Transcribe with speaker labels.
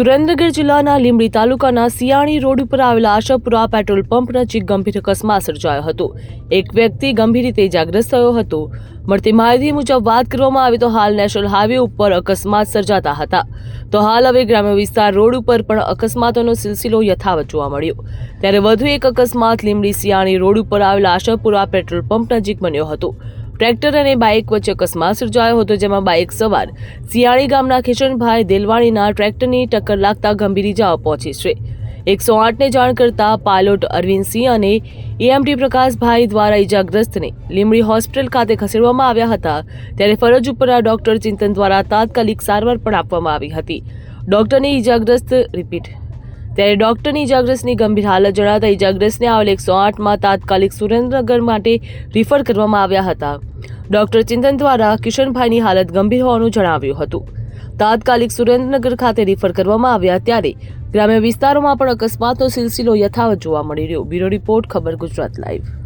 Speaker 1: સુરેન્દ્રનગર જિલ્લાના લીંબડી તાલુકાના સિયાણી રોડ ઉપર આવેલા આશાપુરા પેટ્રોલ પંપ નજીક ગંભીર અકસ્માત સર્જાયો હતો. એક વ્યક્તિ ગંભીર રીતે ઇજાગ્રસ્ત થયો હતો. મળતી માહિતી મુજબ વાત કરવામાં આવે તો હાલ નેશનલ હાઈવે ઉપર અકસ્માત સર્જાતા હતા. તો હાલ હવે ગ્રામ્ય વિસ્તાર રોડ ઉપર પણ અકસ્માતોનો સિલસિલો યથાવત જોવા મળ્યો. ત્યારે વધુ એક અકસ્માત લીંબડી સિયાણી રોડ ઉપર આવેલા આશાપુરા પેટ્રોલ પંપ નજીક બન્યો હતો. ટ્રેક્ટર અને બાઇક વચ્ચે અકસ્માત સર્જાયો હતો, જેમાં બાઇક સવાર સિયાણી ગામના કિશનભાઈ દેલવાણીના ટ્રેક્ટરની ટક્કર લાગતા ગંભીર ઇજાઓ પહોંચી છે. એકસો આઠને જાણ કરતા પાયલોટ અરવિંદસિંહ અને એએમટી પ્રકાશભાઈ દ્વારા ઇજાગ્રસ્તને લીંબડી હોસ્પિટલ ખાતે ખસેડવામાં આવ્યા હતા, ત્યારે ફરજ ઉપરના ડોક્ટર ચિંતન દ્વારા તાત્કાલિક સારવાર પણ આપવામાં આવી હતી. ડોક્ટરની ઇજાગ્રસ્ત રિપીટ. ત્યારે ડોક્ટરની ઇજાગ્રસ્તની ગંભીર હાલત જણાતા ઇજાગ્રસ્તને આવેલ એકસો આઠમાં તાત્કાલિક સુરેન્દ્રનગર માટે રિફર કરવામાં આવ્યા હતા. ડોક્ટર ચિંતન દ્વારા કિશનભાઈની હાલત ગંભીર હોવાનું જણાવ્યું હતું. તાત્કાલિક સુરેન્દ્રનગર ખાતે રિફર કરવામાં આવ્યા ત્યારે ગ્રામ્ય વિસ્તારોમાં પણ અકસ્માતનો સિલસિલો યથાવત જોવા મળી રહ્યો. બ્યુરો રિપોર્ટ, ખબર ગુજરાત લાઈવ.